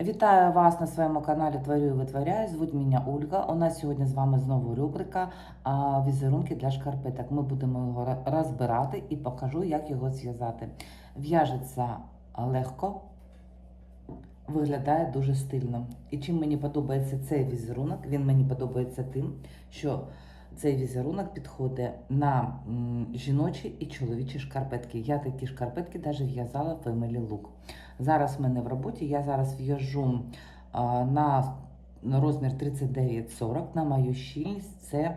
Вітаю вас на своєму каналі Творю і витворяю. Звуть мене Ольга. У нас сьогодні з вами знову рубрика візерунки для шкарпеток. Ми будемо його розбирати і покажу, як його зв'язати. В'яжеться легко, виглядає дуже стильно. І чим мені подобається цей візерунок, він мені подобається тим, що цей візерунок підходить на жіночі і чоловічі шкарпетки. Я такі шкарпетки навіть в'язала в Look. Зараз в мене в роботі. Я зараз в'яжу на розмір 39-40, на мою щільність це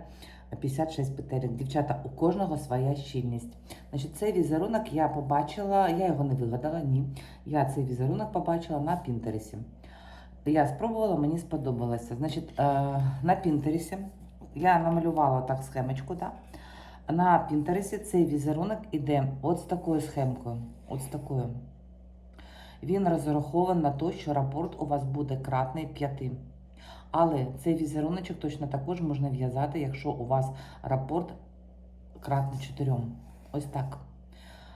56 петель. Дівчата, у кожного своя щільність. Значить, цей візерунок я побачила, я його не вигадала, ні. Я цей візерунок побачила на Пінтересі. Я спробувала, мені сподобалося. Значить, е, на Пінтересі я намалювала так схемочку. Да? На Пінтересі цей візерунок іде от з такою схемкою. От з такою. Він розрахований на те, що рапорт у вас буде кратний 5. Але цей візеруночок точно також можна в'язати, якщо у вас рапорт кратний 4. Ось так.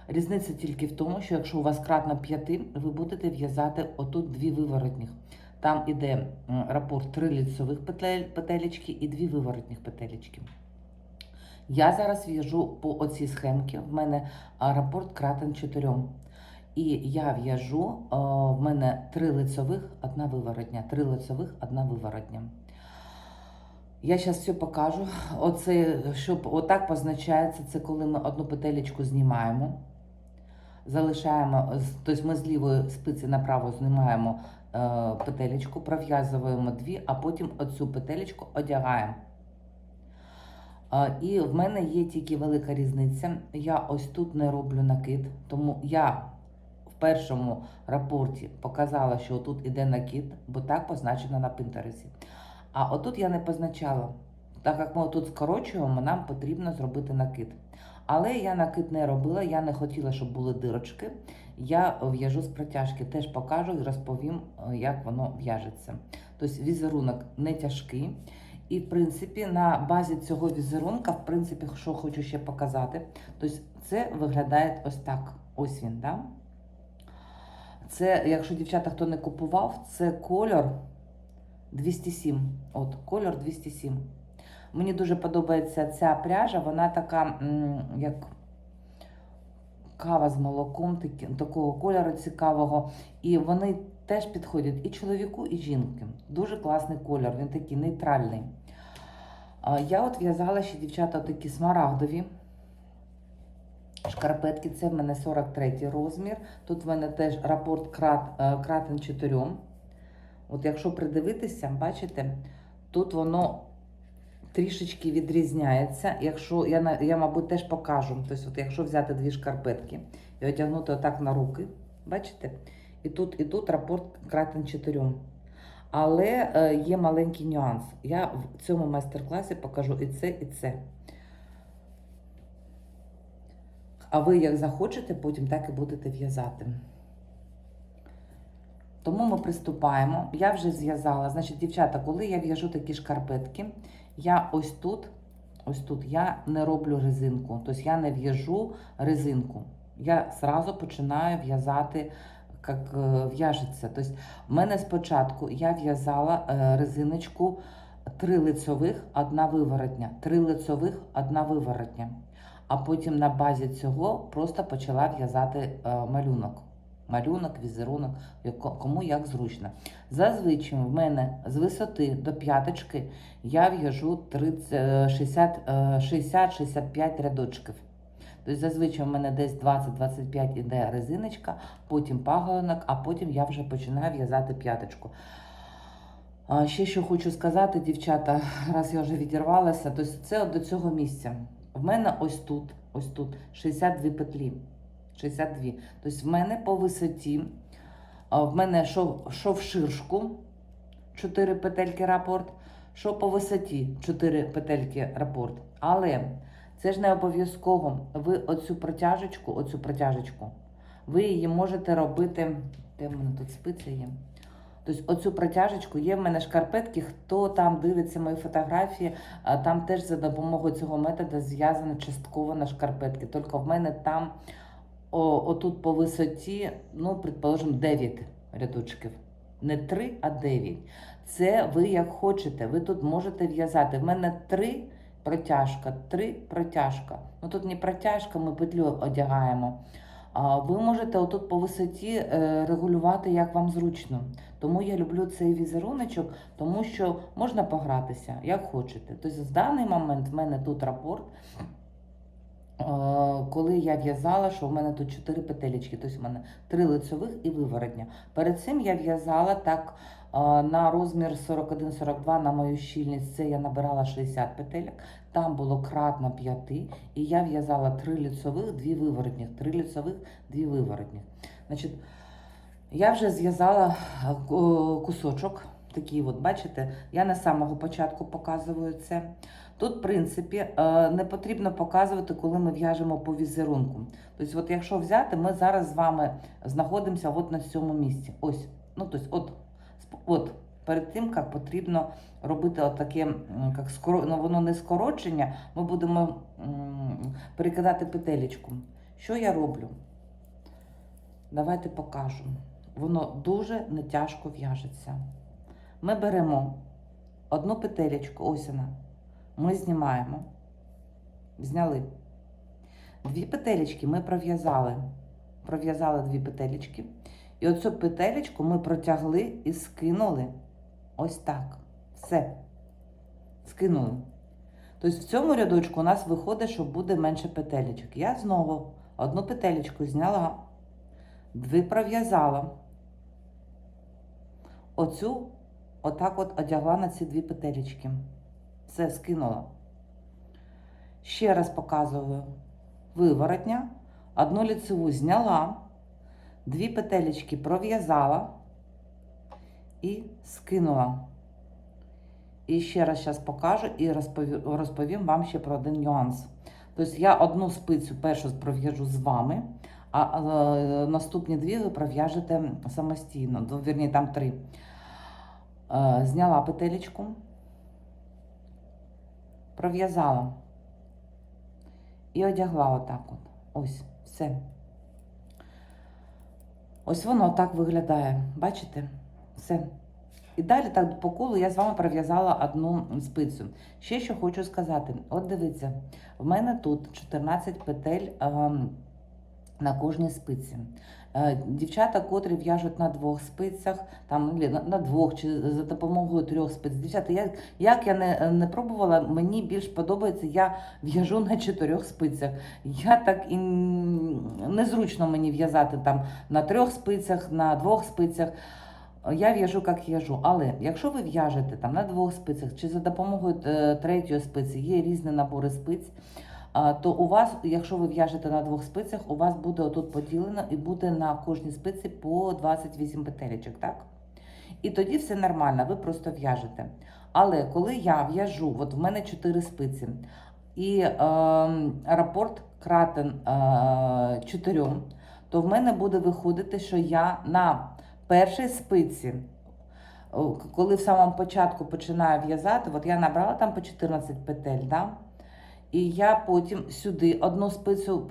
Різниця тільки в тому, що якщо у вас кратно 5, ви будете в'язати отут дві виворотніх. Там іде рапорт 3 ліцевих петелечки і дві виворотних петелечки. Я зараз в'яжу по оцій схемці. В мене рапорт кратен 4. І я в'яжу, в мене три лицевих, одна виворотня, три лицевих, одна виворотня. Я зараз все покажу. Оце, щоб отак позначається, це коли ми одну петелечку знімаємо. Залишаємо, тобто ми з лівої спиці направо знімаємо петелечку, пров'язуємо дві, а потім оцю петелечку одягаємо. Е, І в мене є тільки велика різниця. Я ось тут не роблю накид, тому я в першому рапорті показала, що тут іде накид, бо так позначено на Пінтересі. А отут я не позначала. Так як ми тут скорочуємо, нам потрібно зробити накид. Але я накид не робила, я не хотіла, щоб були дирочки. Я в'яжу з протяжки, теж покажу і розповім, е, як воно в'яжеться. Тобто візерунок не тяжкий. І, в принципі, на базі цього візерунка, в принципі, що хочу ще показати, тобто це виглядає ось так. Ось він, да? Це, якщо дівчата хто не купував, це кольор 207. От, кольор 207. Мені дуже подобається ця пряжа, вона така, як кава з молоком, такого кольору цікавого. І вони теж підходять і чоловіку, і жінки. Дуже класний кольор, він такий нейтральний. Я от в'язала ще дівчата такі смарагдові. Шкарпетки, це в мене 43 розмір. Тут в мене теж рапорт крат, е, кратен 4. От якщо придивитися, бачите, тут воно трішечки відрізняється. Якщо я, я мабуть, теж покажу. Тобто, от якщо взяти дві шкарпетки і одягнути отак на руки, бачите? І тут, і тут рапорт кратен 4. Але е, є маленький нюанс. Я в цьому майстер-класі покажу і це, і це. А ви як захочете, потім так і будете в'язати. Тому ми приступаємо. Я вже зв'язала. Значить, дівчата, коли я в'яжу такі шкарпетки, я ось тут, ось тут я не роблю резинку. Тобто я не в'яжу резинку. Я сразу починаю в'язати, як е, в'яжеться. Тобто, в мене спочатку я в'язала е, резиночку три лицьових, одна виворотня. Три лицьових, одна виворотня. А потім на базі цього просто почала в'язати е, малюнок. Малюнок, візерунок, кому як зручно. Зазвичай в мене з висоти до п'яточки я в'яжу 30, е, 60, е, 60-65 рядочків. Тобто зазвичай в мене десь 20-25 іде резиночка, потім паголинок, а потім я вже починаю в'язати п'яточку. Ще що хочу сказати, дівчата, раз я вже відірвалася, то це до цього місця. В мене ось тут, ось тут 62 петлі. 62. Тобто в мене по висоті, в мене що, що в ширшку 4 петельки рапорт, що по висоті 4 петельки рапорт. Але це ж не обов'язково. Ви оцю протяжечку, оцю протяжечку, ви її можете робити. Де в мене тут спиця є? Тобто оцю протяжечку є в мене шкарпетки. Хто там дивиться мої фотографії, там теж за допомогою цього методу зв'язано частково на шкарпетки. Тільки в мене там о, отут по висоті, ну, предположимо, 9 рядочків. Не 3, а 9. Це ви як хочете. Ви тут можете в'язати. В мене 3 протяжка, 3 протяжка. Ну тут не протяжка, ми петлю одягаємо. А ви можете отут по висоті е, регулювати, як вам зручно. Тому я люблю цей візеруночок, тому що можна погратися, як хочете. Тобто, в даний момент в мене тут рапорт. Коли я в'язала, що в мене тут 4 петелечки, тобто в мене 3 лицьових і виворотня. Перед цим я в'язала так на розмір 41-42 на мою щільність. Це я набирала 60 петелек. Там було кратно 5, і я в'язала 3 лицьових, 2 виворотніх, 3 лицьових, 2 виворотніх. Значить, я вже зв'язала кусочок. Такий, от, бачите, я з самого початку показую це. Тут, в принципі, е, не потрібно показувати, коли ми в'яжемо по візерунку. Тобто, от якщо взяти, ми зараз з вами знаходимося от на цьому місці. Ось, ну, тобто, от, от перед тим, як потрібно робити отаке, м, як скоро, ну, воно не скорочення, ми будемо перекидати петелечку. Що я роблю? Давайте покажу. Воно дуже не тяжко в'яжеться. Ми беремо одну петелечку, ось вона. Ми знімаємо. Зняли. Дві петелечки ми пров'язали. Пров'язали дві петелечки. І оцю петелечку ми протягли і скинули. Ось так. Все. Скинули. Тобто в цьому рядочку у нас виходить, що буде менше петелечок. Я знову одну петелечку зняла, дві пров'язала. Оцю отак от одягла на ці дві петелечки. Все, скинула. Ще раз показую. Виворотня. Одну ліцеву зняла, дві петелечки пров'язала і скинула. І ще раз зараз покажу і розповім, вам ще про один нюанс. Тобто я одну спицю першу пров'яжу з вами, а е, наступні дві ви пров'яжете самостійно. Вірні, там три. Е, зняла петелечку, пров'язала і одягла отак от. Ось, все. Ось воно так виглядає. Бачите? Все. І далі так по колу я з вами пров'язала одну спицю. Ще що хочу сказати: от дивіться, в мене тут 14 петель ем, на кожній спиці. Е, Дівчата, котрі в'яжуть на двох спицях, там на, на двох чи за допомогою трьох спиць. Дівчата, як, як я не, не пробувала, мені більш подобається, я в'яжу на чотирьох спицях. Я так і незручно мені в'язати там на трьох спицях, на двох спицях. Я в'яжу, як в'яжу. Але якщо ви в'яжете там на двох спицях чи за допомогою е, третьої спиці, є різні набори спиць. То у вас, якщо ви в'яжете на двох спицях, у вас буде отут поділено і буде на кожній спиці по 28 петелечок, так? І тоді все нормально, ви просто в'яжете. Але коли я в'яжу, от в мене 4 спиці, і е, рапорт кратен е, 4, то в мене буде виходити, що я на першій спиці, коли в самому початку починаю в'язати, от я набрала там по 14 петель, да? І я потім сюди одну спицю,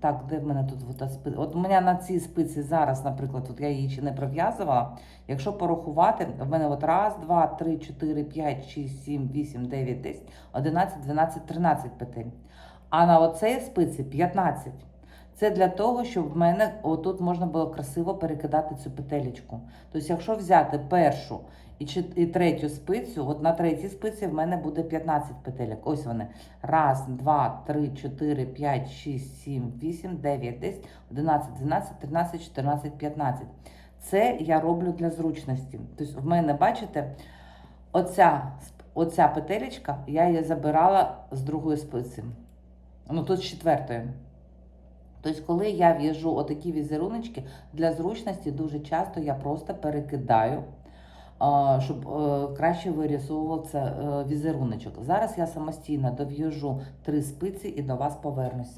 так, де в мене тут ота спиця? От у мене на цій спиці зараз, наприклад, от я її ще не пров'язувала. Якщо порахувати, в мене от раз, два, три, чотири, п'ять, шість, сім, вісім, дев'ять, десять, одинадцять, дванадцять, тринадцять петель. А на оцей спиці 15. Це для того, щоб в мене отут можна було красиво перекидати цю петелечку. Тобто, якщо взяти першу і, і третю спицю, от на третій спиці в мене буде 15 петелек. Ось вони. Раз, два, три, чотири, п'ять, шість, сім, вісім, дев'ять, десять, одинадцять, дванадцять, тринадцять, чотирнадцять, п'ятнадцять. Це я роблю для зручності. Тобто, в мене, бачите, оця, оця петелечка, я її забирала з другої спиці. Ну, тут з четвертої. Тобто, коли я в'яжу отакі візеруночки, для зручності дуже часто я просто перекидаю, щоб е, краще вирисовувався е, візеруночок. Зараз я самостійно дов'яжу три спиці і до вас повернусь.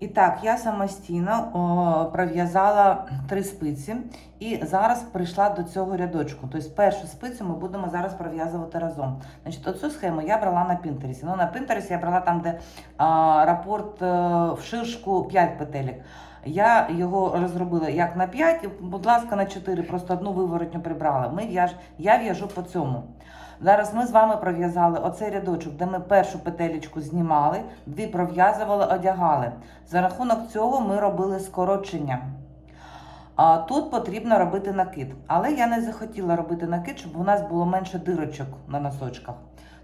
І так, я самостійно пров'язала три спиці і зараз прийшла до цього рядочку. Тобто першу спицю ми будемо зараз пров'язувати разом. Значить, оцю схему я брала на Пінтересі. Ну, на Пінтересі я брала там, де а, рапорт е, в ширшку 5 петелек. Я його розробила як на 5, будь ласка, на 4, просто одну виворотню прибрала. Ми в'яж, я в'яжу по цьому. Зараз ми з вами пров'язали оцей рядочок, де ми першу петелечку знімали, дві пров'язували, одягали. За рахунок цього ми робили скорочення. А тут потрібно робити накид. Але я не захотіла робити накид, щоб у нас було менше дирочок на носочках.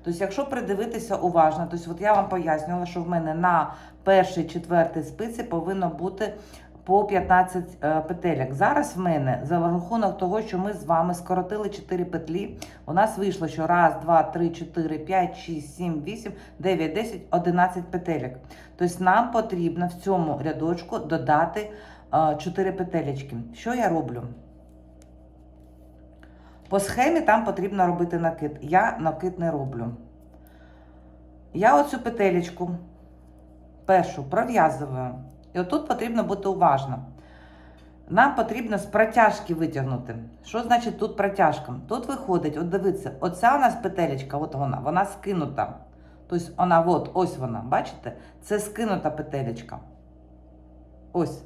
Тобто, якщо придивитися уважно, тобто, от я вам пояснювала, що в мене на перший, четвертий спиці повинно бути по 15 е, петельок. Зараз в мене за рахунок того, що ми з вами скоротили 4 петлі, у нас вийшло, що раз, два, три, чотири, п'ять, шість, сім, вісім, дев'ять, десять, одинадцять петельок. Тобто нам потрібно в цьому рядочку додати 4 петелечки. Що я роблю? По схемі там потрібно робити накид. Я накид не роблю. Я оцю петелечку першу пров'язую. І отут потрібно бути уважно. Нам потрібно з протяжки витягнути. Що значить тут протяжка? Тут виходить, от дивіться, оця у нас петелечка, от вона, вона скинута. Тобто вона, от, ось вона, бачите? Це скинута петелечка. Ось.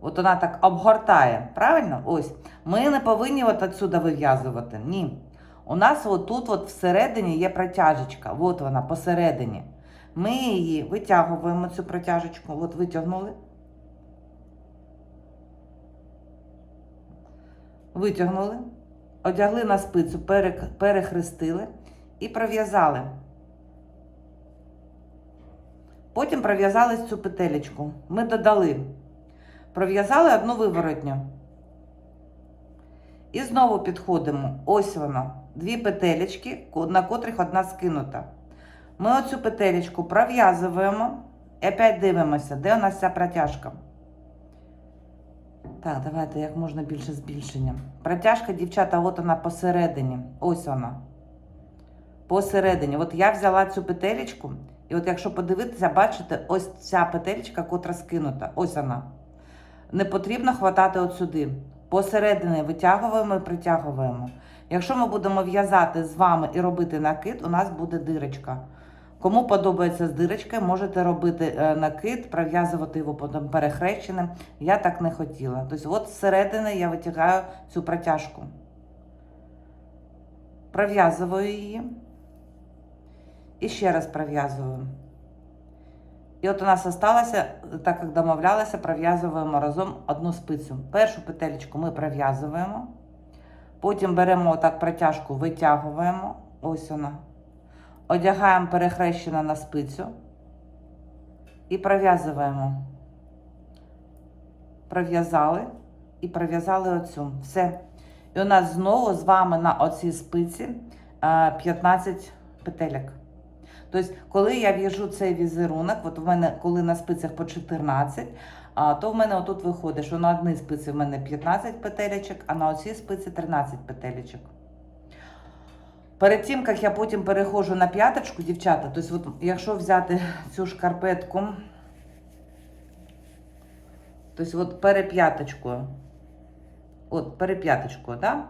От вона так обгортає, правильно? Ось. Ми не повинні от отсюди вив'язувати. Ні. У нас отут от всередині є протяжечка. От вона посередині. Ми її витягуємо, цю протяжечку. От витягнули. Витягнули, одягли на спицю, перехрестили і пров'язали. Потім пров'язали цю петелечку. Ми додали. Пров'язали одну виворотню. І знову підходимо. Ось вона. Дві петелечки, на котрих одна скинута. Ми оцю петелечку пров'язуємо і опять дивимося, де у нас ця протяжка. Так, давайте як можна більше збільшення. Протяжка, дівчата, от вона посередині. Ось вона. Посередині. От я взяла цю петелечку, і от якщо подивитися, бачите, ось ця петелечка, котра скинута. Ось вона. Не потрібно хватати от сюди. Посередині витягуємо і притягуємо. Якщо ми будемо в'язати з вами і робити накид, у нас буде дирочка. Кому подобається з дирочкою, можете робити е, накид, пров'язувати його потім перехрещеним. Я так не хотіла. Тобто, от зсередини я витягаю цю протяжку. Пров'язую її. І ще раз пров'язую. І от у нас залишилося, так як домовлялися, пров'язуємо разом одну спицю. Першу петелечку ми пров'язуємо. Потім беремо отак протяжку, витягуємо. Ось вона. Одягаємо перехрещено на спицю і пров'язуємо. Пров'язали і пров'язали оцю. Все. І у нас знову з вами на оцій спиці е, 15 петелек. Тобто, коли я в'яжу цей візерунок, от в мене, коли на спицях по 14, то в мене отут виходить, що на одній спиці в мене 15 петелечок, а на оцій спиці 13 петелечок. Перед тим, як я потім перехожу на п'яточку, дівчата, тобто, от, якщо взяти цю шкарпетку, тобто от переп'яточкою, от переп'яточку, так? Да?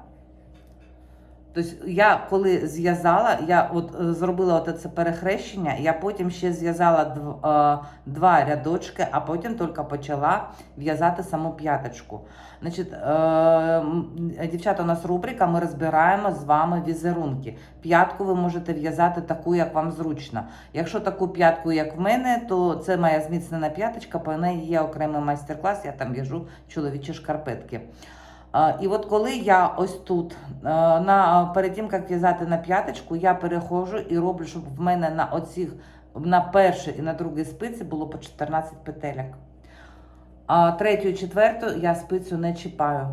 Тобто я коли зв'язала, я от е, зробила от це перехрещення, я потім ще зв'язала е, два рядочки, а потім тільки почала в'язати саму п'яточку. Значить, е, дівчата, у нас рубрика, ми розбираємо з вами візерунки. П'ятку ви можете в'язати таку, як вам зручно. Якщо таку п'ятку, як в мене, то це моя зміцнена п'яточка, по неї є окремий майстер-клас, я там в'яжу чоловічі шкарпетки. І от коли я ось тут, е, на, як в'язати на п'яточку, я переходжу і роблю, щоб в мене на оцих, на першій і на другій спиці було по 14 петелек. А третю і четверту я спицю не чіпаю.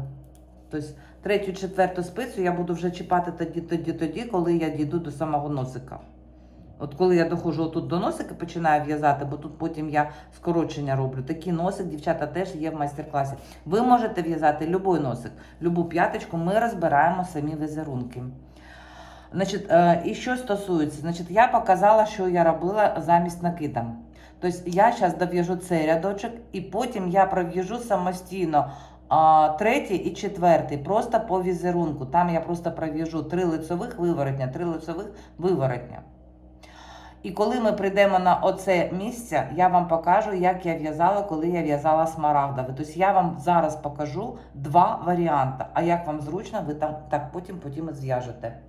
Тобто третю четверту спицю я буду вже чіпати тоді, тоді, тоді, коли я дійду до самого носика. От коли я доходжу тут до носика, починаю в'язати, бо тут потім я скорочення роблю. Такий носик, дівчата, теж є в майстер-класі. Ви можете в'язати будь-який носик, любу п'яточку, ми розбираємо самі візерунки. Значить, е, і що стосується, значить, я показала, що я робила замість накида. Тобто я зараз дов'яжу цей рядочок, і потім я пров'яжу самостійно а, третій і четвертий, просто по візерунку. Там я просто пров'яжу три лицевих виворотня, три лицевих виворотня. І коли ми прийдемо на оце місце, я вам покажу, як я в'язала, коли я в'язала смарагдове. Тобто я вам зараз покажу два варіанти. А як вам зручно, ви там так потім потім і зв'яжете.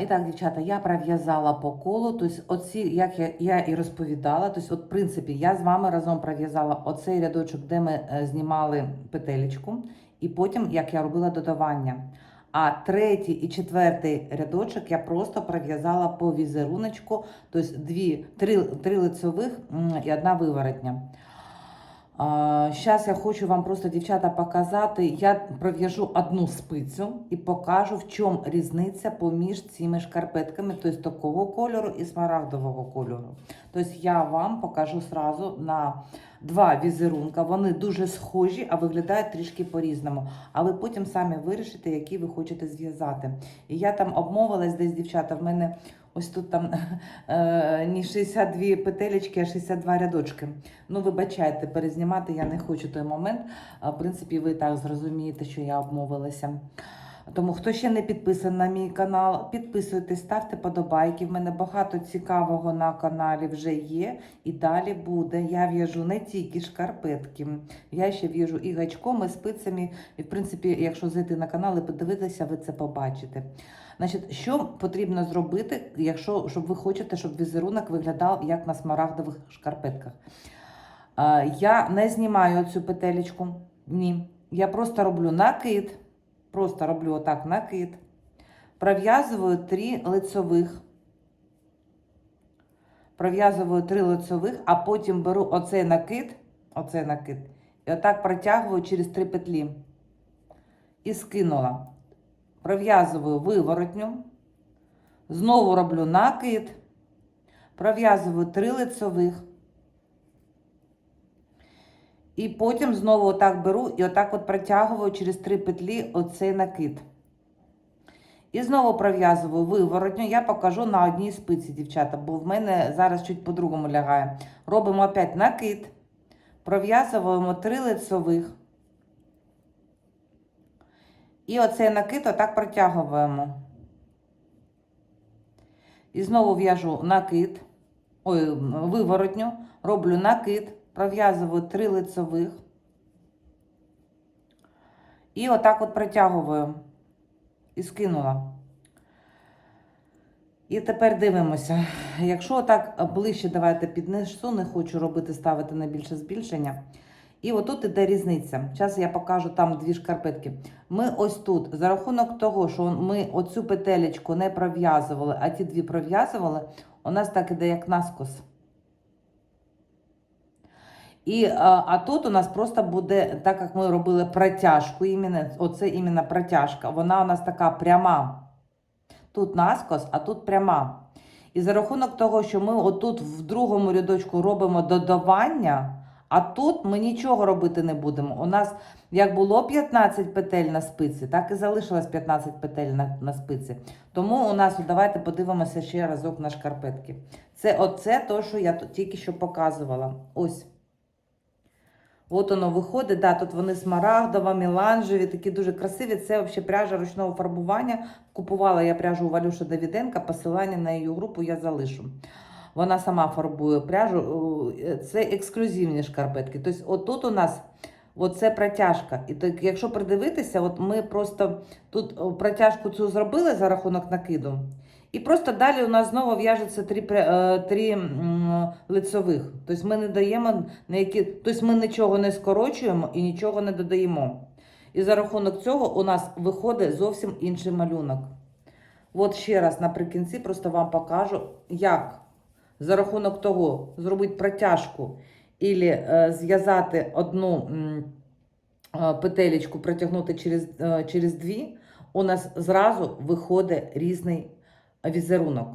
І так, дівчата, я пров'язала по колу. Тобто, оці, як я, я і розповідала, тобто, от, в принципі, я з вами разом пров'язала оцей рядочок, де ми е, знімали петелечку, і потім, як я робила додавання. А третій і четвертий рядочок я просто пров'язала по візеруночку, тобто дві, три, три лицьових і одна виворотня. Зараз я хочу вам просто, дівчата, показати. Я пров'яжу одну спицю і покажу, в чому різниця поміж цими шкарпетками, тобто такого кольору і смарагдового кольору. Тобто я вам покажу сразу на два візерунка. Вони дуже схожі, а виглядають трішки по-різному. А ви потім самі вирішите, які ви хочете зв'язати. І я там обмовилась десь, дівчата, в мене ось тут там е, не 62 петелечки, а 62 рядочки. Ну, вибачайте, перезнімати я не хочу той момент. В принципі, ви так зрозумієте, що я обмовилася. Тому хто ще не підписаний на мій канал, підписуйтесь, ставте подобайки. В мене багато цікавого на каналі вже є. І далі буде. Я в'яжу не тільки шкарпетки, я ще в'яжу і гачком, і спицями. І, в принципі, якщо зайти на канал і подивитися, ви це побачите. Значить, що потрібно зробити, якщо щоб ви хочете, щоб візерунок виглядав як на смарагдових шкарпетках? Е, Я не знімаю цю петелечку. Ні. Я просто роблю накид. Просто роблю отак накид. Пров'язую три лицьових. Пров'язую три лицьових, а потім беру оцей накид, оцей накид, і отак протягую через три петлі. І скинула. Пров'язую виворотню. Знову роблю накид. Пров'язую три лицьових. І потім знову отак беру і отак от протягую через три петлі оцей накид. І знову пров'язую виворотню. Я покажу на одній спиці, дівчата, бо в мене зараз чуть по-другому лягає. Робимо опять накид. Пров'язуємо три лицьових. І оцей накид отак протягуємо. І знову в'яжу накид, ой, виворотню, роблю накид, пров'язую три лицевих. І отак от протягую. І скинула. І тепер дивимося. Якщо так ближче, давайте піднесу, не хочу робити, ставити на більше збільшення. І отут іде різниця. Зараз я покажу там дві шкарпетки. Ми ось тут, за рахунок того, що ми оцю петелечку не пров'язували, а ті дві пров'язували, у нас так іде як наскос. І, а, а тут у нас просто буде, так як ми робили протяжку, іменно, оце іменно протяжка, вона у нас така пряма. Тут наскос, а тут пряма. І за рахунок того, що ми отут в другому рядочку робимо додавання, а тут ми нічого робити не будемо. У нас як було 15 петель на спиці, так і залишилось 15 петель на, на спиці. Тому у нас, давайте подивимося ще разок на шкарпетки. Це оце то, що я тільки що показувала. Ось. От воно виходить, да, тут вони смарагдова, меланжеві, такі дуже красиві. Це взагалі пряжа ручного фарбування. Купувала я пряжу у Валюші Давіденка, посилання на її групу я залишу. Вона сама фарбує пряжу. Це ексклюзивні шкарпетки. Тобто, отут у нас оце протяжка. І так, якщо придивитися, от ми просто тут протяжку цю зробили за рахунок накиду. І просто далі у нас знову в'яжеться три, е, три лицьових. Тобто ми не даємо які, тобто ми нічого не скорочуємо і нічого не додаємо. І за рахунок цього у нас виходить зовсім інший малюнок. От ще раз наприкінці просто вам покажу, як за рахунок того зробити протяжку і е, зв'язати одну е, петелечку, протягнути через, е, через дві, у нас зразу виходить різний візерунок.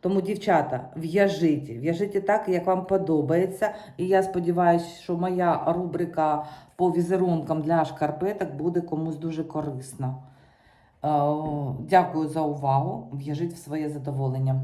Тому, дівчата, в'яжіть, в'яжіть так, як вам подобається. І я сподіваюся, що моя рубрика по візерункам для шкарпеток буде комусь дуже корисна. Дякую за увагу. В'яжіть в своє задоволення.